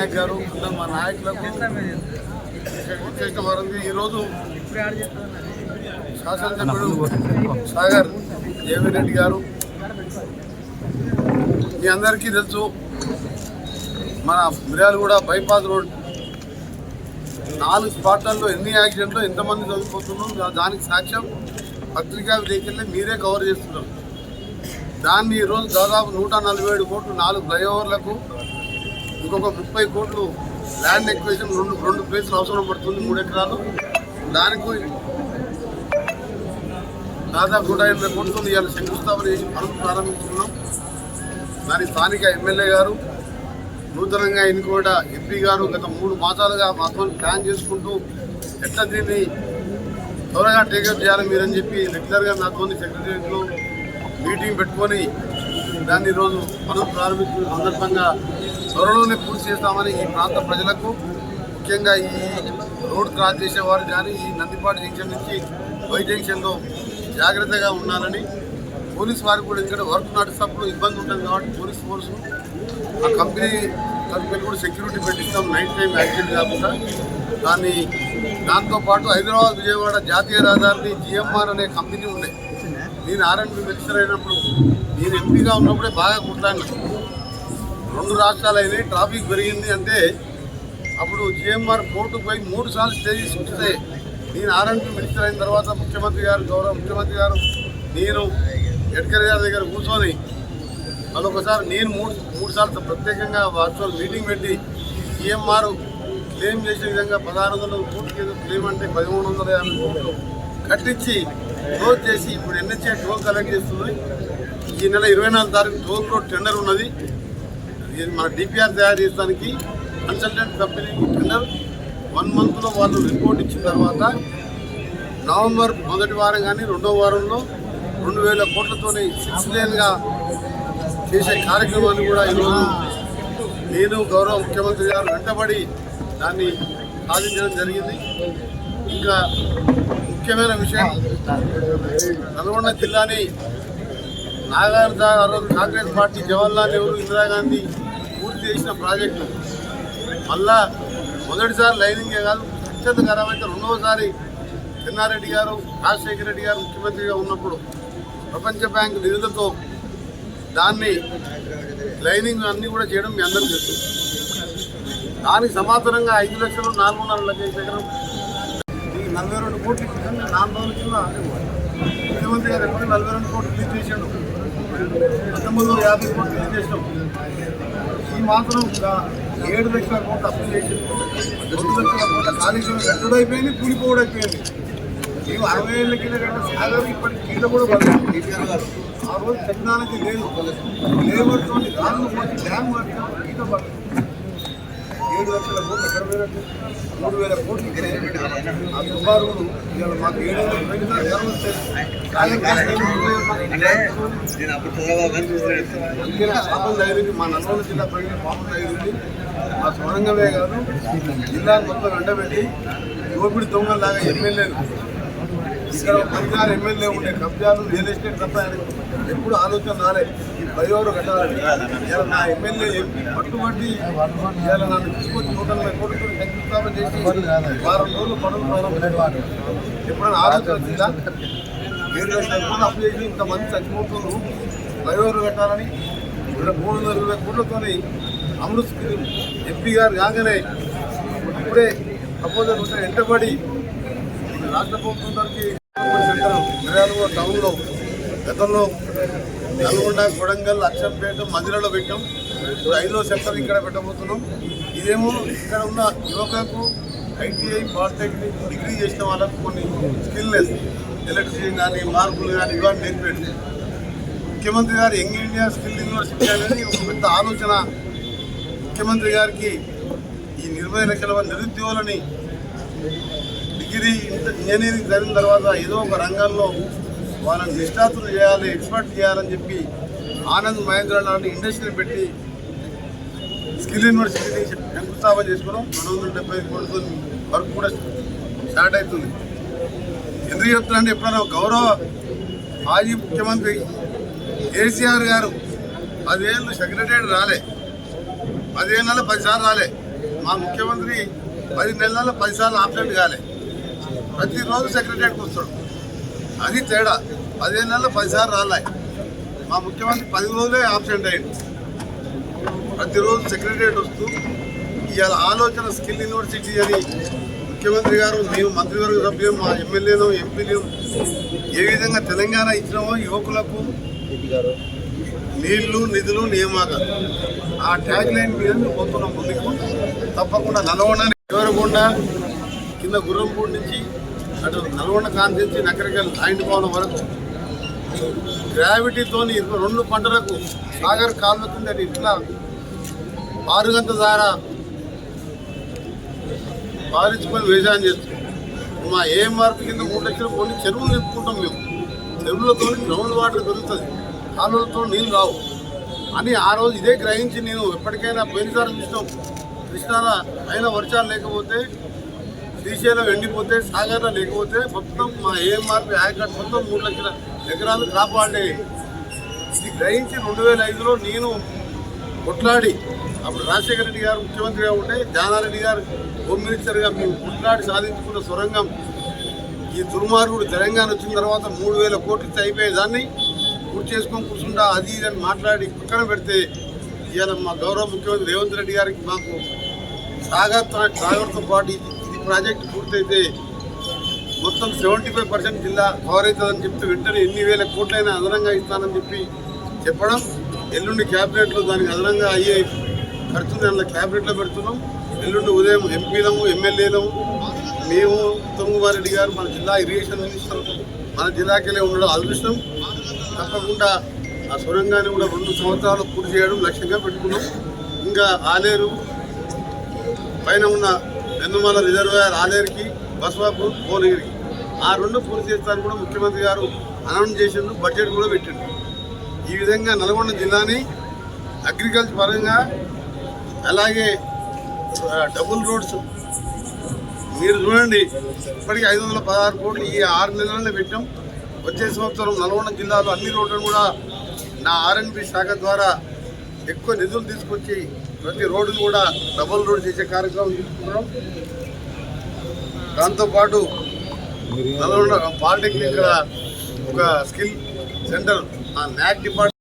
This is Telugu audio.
నాయక్ గారు మా నాయకులకు చేసిన ఈరోజు శాసనసభ్యుడు సాగర్ జేవీ రెడ్డి గారు. మీ అందరికీ తెలుసు మన మిర్యాలగూడ బైపాస్ రోడ్ నాలుగు స్పాట్లలో ఎన్ని యాక్సిడెంట్లు ఎంతమంది చనిపోతున్నారో దానికి సాక్ష్యం పత్రికా విలేకరులే మీరే కవర్ చేస్తున్నారు. దాన్ని ఈరోజు దాదాపు నూట నలభై ఏడు కోట్లు నాలుగు ఫ్లైఓవర్లకు ఇంకొక ముప్పై కోట్లు ల్యాండ్ ఎక్వేషన్ రెండు రెండు ప్లేసులు అవసరం పడుతుంది మూడు ఎకరాలు. దానికి దాదాపు నూట ఎనభై కోట్లతో ఇవాళ శంకుస్థాపన చేసి పనులు ప్రారంభించుకున్నాం దాని స్థానిక ఎమ్మెల్యే గారు నూతనంగా ఎన్నుకోట ఎంపీ గారు గత మూడు మాసాలుగా మాతో ప్లాన్ చేసుకుంటూ ఎట్లా దీన్ని త్వరగా టేకప్ చేయాలి మీరని చెప్పి రెగ్యులర్గా నాతో సెక్రటరియట్లో మీటింగ్ పెట్టుకొని దాన్ని ఈరోజు పనులు ప్రారంభించిన సందర్భంగా త్వరలోనే పూర్తి చేస్తామని ఈ ప్రాంత ప్రజలకు ముఖ్యంగా ఈ రోడ్ క్రాస్ చేసేవారు కానీ ఈ నందిపాటి జంక్షన్ నుంచి వై జంక్షన్లో జాగ్రత్తగా ఉండాలని పోలీస్ వారికి కూడా ఎందుకంటే వర్క్ నడిచినప్పుడు ఇబ్బంది ఉంటుంది కాబట్టి పోలీస్ ఫోర్స్ ఆ కంపెనీ కంపెనీ కూడా సెక్యూరిటీ పెట్టిస్తాం నైట్ టైం యాక్సిడెంట్ కాకుండా. దాన్ని దాంతోపాటు హైదరాబాద్ విజయవాడ జాతీయ రహదారిని జిఎంఆర్ అనే కంపెనీ ఉండే. నేను ఆర్ఎండ్బి మినిస్టర్ అయినప్పుడు నేను ఎంపీగా ఉన్నప్పుడే బాగా కొట్లాడినా. రెండు రాష్ట్రాలు అయినాయి ట్రాఫిక్ పెరిగింది అంటే అప్పుడు జిఎంఆర్ కోర్టుకు పోయి మూడు సార్లు స్టే చేసి నేను ఆర్ఎండ్బి మినిస్టర్ అయిన తర్వాత ముఖ్యమంత్రి గారు గౌరవ ముఖ్యమంత్రి గారు నేను గడ్కరీ గారి దగ్గర కూర్చొని మరొకసారి నేను మూడు మూడు సార్లు ప్రత్యేకంగా వర్చువల్ మీటింగ్ పెట్టి జిఎంఆర్ క్లెయిమ్ చేసే విధంగా పదహారు వందల కోట్లు ఏదో క్లెయిమ్ అంటే పదమూడు వందల యాభై కోట్లు కట్టించి క్లోజ్ చేసి ఇప్పుడు ఎన్హెచ్ఏ టోల్ కలెక్ట్ చేస్తుంది. ఈ నెల ఇరవై నాలుగు తారీఖు టోల్ రోడ్ టెండర్ ఉన్నది. దీన్ని మన డిపిఆర్ తయారు చేయడానికి కన్సల్టెంట్ కంపెనీ టెండర్ వన్ మంత్లో వాళ్ళు రిపోర్ట్ ఇచ్చిన తర్వాత నవంబర్ మొదటి వారం కానీ రెండో వారంలో రెండు వేల కోట్లతోనే సిక్స్ లేన్గా చేసే కార్యక్రమాన్ని కూడా ఈరోజు నేను గౌరవ ముఖ్యమంత్రి గారు వెంటబడి దాన్ని సాధించడం జరిగింది. ఇంకా ముఖ్యమైన విషయం నల్గొండ జిల్లాని నాగార్జున కాంగ్రెస్ పార్టీ జవహర్లాల్ నెహ్రూ ఇందిరాగాంధీ చేసిన ప్రాజెక్టు. మళ్ళా మొదటిసారి లైనింగే కాదు అత్యంత ఖరాబైతే రెండవసారి చెన్నారెడ్డి గారు రాజశేఖర రెడ్డి గారు ముఖ్యమంత్రిగా ఉన్నప్పుడు ప్రపంచ బ్యాంక్ నిధులతో దాన్ని లైనింగ్ అన్నీ కూడా చేయడం మీ అందరూ తెలుసు. దానికి సమాంతరంగా ఐదు లక్షలు నాలుగున్నర లక్షల ఎకరం ఈ నలభై రెండు కోట్లు నాలుగు రోజుల ముఖ్యమంత్రి గారు ఎప్పుడు నలభై రెండు కోట్లు రిలీజ్ చేశాడు పంతొమ్మిది వందల యాభై కోట్లు రిలీజ్ మాత్రం ఇంకా ఏడు లక్షల కోట్లు అప్పు చేసి రెండు లక్షల కోట్ల కాళేశ్వరం కట్టుడు అయిపోయింది మేము అరవై ఏళ్ళ కింద కట్టిన సాగర్ ఇప్పటికి కింద కూడా పడలేదు. ఆ రోజు టెక్నాలజీ లేదు. లేబర్తోని గాలి పోసి డ్యామ్ కట్టాం ఈత పడలేదు. ఏడు లక్షల కోట్లు ఎక్కడ పోయినట్టు మూడు వేల కోట్లు ఇస్తే ఆ ఇవాళ మాకు ఏడు అందుకనే పాపం తగిలింది. మా నల్గొండ జిల్లా ప్రజలు పాపం తగిలింది. మా సొరంగమే కాదు జిల్లాను మొత్తం వెంటబెట్టి దోపిడి దొంగలాగా ఎమ్మెల్యేలు. ఇక్కడ ఒక పదిహారు ఎమ్మెల్యే ఉండే కబ్జాలు రియల్ ఎస్టేట్ తప్ప ఎప్పుడు ఆలోచన రాలే. ఈ పదివారు కట్టాలని ఇలా నా ఎమ్మెల్యే ఎంపీ పట్టుబట్టి ఇలా నన్ను తీసుకొచ్చి నూట నలభై కోట్లతో శంకుస్థాపన చేసి వారం రోజులు పనులు ప్రారంభించేవాడు ఎప్పుడైనా ఆలోచన వచ్చిందా? ఏడు లక్షల కోట్లు అప్పు చేసి ఇంతమంది చచ్చిపోతున్నారు. ఫ్లైఓవర్ కట్టాలని ఇక్కడ మూడు వందల ఇరవై కోట్లతోని అమృత్ స్కీమ్ ఎంపీ గారు కాగానే ఇప్పుడే ప్రపోజల్ ఉంటే వెంటబడి రాష్ట్ర ప్రభుత్వం తరఫు మిర్యాలగూడ టౌన్లో గతంలో నల్గొండ కొడంగల్ అచ్చంపేట మధిరలో పెట్టాం. ఇప్పుడు ఐదో సెంటర్ ఇక్కడ పెట్టబోతున్నాం. ఇదేమో ఇక్కడ ఉన్న యువకులకు ఐటీఐ పాలిటెక్నిక్ డిగ్రీ చేసిన వాళ్ళకు కొన్ని స్కిల్నెస్ ఎలక్ట్రిసిటీ కానీ మార్పులు కానీ ఇవన్నీ నేర్పేది. ముఖ్యమంత్రి గారు యంగ్ ఇండియా స్కిల్ యూనివర్సిటీ అనేది ఒక పెద్ద ఆలోచన. ముఖ్యమంత్రి గారికి ఈ ఇరవై లక్షల మంది నిరుద్యోగులని డిగ్రీ ఇంజనీరింగ్ చదివిన తర్వాత ఏదో ఒక రంగంలో వాళ్ళని నిష్ణాతులు చేయాలి ఎక్స్పర్ట్ చేయాలని చెప్పి ఆనంద్ మహేంద్ర లాంటి ఇండస్ట్రీని పెట్టి స్కిల్ యూనివర్సిటీని శంకుస్థాపన చేసుకున్నాం. రెండు వందల డెబ్బై కోట్లతో వర్క్ కూడా స్టార్ట్ అవుతుంది. ఎందుకు చెప్తున్నానంటే ఎప్పుడైనా గౌరవ మాజీ ముఖ్యమంత్రి కేసీఆర్ గారు పదివేలు సెక్రటరీ రాలే. పదిహేను నెలలు పదిసార్లు రాలే. మా ముఖ్యమంత్రి పది నెలల్లో పదిసార్లు ఆబ్సెంట్ కాలే. ప్రతిరోజు సెక్రటరీకి వస్తాడు. అది తేడా. పదిహేను నెలలు పదిసార్లు రాలే. మా ముఖ్యమంత్రి పది రోజులే ఆబ్సెంట్ అయ్యింది ప్రతిరోజు సెక్రటరియట్ వస్తూ ఇవాళ ఆలోచన స్కిల్ యూనివర్సిటీ అని ముఖ్యమంత్రి గారు మేము మంత్రివర్గ సభ్యులు మా ఎమ్మెల్యేలు ఎంపీలు ఏ విధంగా తెలంగాణ ఇచ్చినామో యువకులకు నీళ్ళు నిధులు నియామకాలు ఆ ట్యాగ్ లైన్ మీద పోతున్నాం ముందుకు. తప్పకుండా నలవడానికి ఎవరకుండా కింద గుర్రంపూడి నుంచి అటు నల్గొండ కాన్స్టిట్యూన్సీ నకరికల్ జాయింట్ భవనం వరకు గ్రావిటీతో రెండు పంటలకు సాగర్ కాలువ కింద ఇట్లా ఆరుగంత ద్వారా పారించుకొని వ్యవసాయం చేస్తాం మా ఏఎంఆర్పి కింద మూడు లక్షలు కొన్ని చెరువులు నింపుకుంటాం మేము. చెరువులతో గ్రౌండ్ వాటర్ దొరుకుతుంది. కాలువలతో నీళ్ళు రావు. అని ఆ రోజు ఇదే గ్రహించి నేను ఎప్పటికైనా పోయినసారి చూసినాం. కృష్ణాల అయిన వర్షాలు లేకపోతే శ్రీశైలం ఎండిపోతే సాగర్లో లేకపోతే మొత్తం మా ఏఎంఆర్ ఆయకట్ మొత్తం మూడు లక్షల ఎకరాలు కాపాడే ఇది గ్రహించి రెండు వేల ఐదులో నేను కొట్లాడి అప్పుడు రాజశేఖర రెడ్డి గారు ముఖ్యమంత్రిగా ఉంటే జానారెడ్డి గారు హోమ్ మినిస్టర్గా మేము కొట్లాడి సాధించుకున్న సొరంగం ఈ దుర్మార్గుడు తెలంగాణ వచ్చిన తర్వాత మూడు వేల కోట్లు అయిపోయేదాన్ని. పూర్తి చేసుకొని కూర్చుంటా అది ఇది అని మాట్లాడి పక్కన పెడితే ఇవాళ మా గౌరవ ముఖ్యమంత్రి రేవంత్ రెడ్డి గారికి మాకు సాగర్ సాగర్తో పాటు ప్రాజెక్ట్ పూర్తయితే మొత్తం సెవెంటీ ఫైవ్ పర్సెంట్ జిల్లా కవర్ అవుతుందని చెప్తే వెంటనే ఎన్ని వేల కోట్లైనా అదనంగా ఇస్తానని చెప్పి చెప్పడం ఎల్లుండి క్యాబినెట్లో దానికి అదనంగా అయ్యే ఖర్చుని అందులో క్యాబినెట్లో పెడుతున్నాం. ఎల్లుండి ఉదయం ఎంపీలము ఎమ్మెల్యేలము మేము తొంగుమారెడ్డి గారు మన జిల్లా ఇరిగేషన్ మినిస్టర్ మన జిల్లాకెళ్ళే ఉండడం అదృష్టం. తప్పకుండా ఆ సొరంగాన్ని కూడా రెండు సంవత్సరాలు పూర్తి చేయడం లక్ష్యంగా పెట్టుకున్నాం. ఇంకా ఆలేరు పైన ఉన్న వెన్నమల రిజర్వాయర్ ఆలేరుకి బస్వాపూర్ భువనగిరికి. ఆ రెండు పూర్తి చేస్తాను కూడా ముఖ్యమంత్రి గారు అనౌన్స్ చేసిండు బడ్జెట్ కూడా పెట్టిండు ఈ విధంగా నల్గొండ జిల్లాని అగ్రికల్చర్ పరంగా అలాగే డబుల్ రోడ్స్. మీరు చూడండి ఇప్పటికి ఐదు వందల పదహారు కోట్లు ఈ ఆరు నెలలనే పెట్టాం. వచ్చే సంవత్సరం నల్గొండ జిల్లాలో అన్ని రోడ్లను కూడా నా ఆర్ఎన్బి శాఖ ద్వారా ఎక్కువ నిధులు తీసుకొచ్చి ప్రతి రోడ్డును కూడా డబుల్ రోడ్ చేసే కార్యక్రమం తీసుకుంటున్నాం దాంతోపాటు నల్గొండ పాలిటెక్నిక్ ఒక స్కిల్ సెంటర్ ఆ న్యాక్ డిపార్ట్మెంట్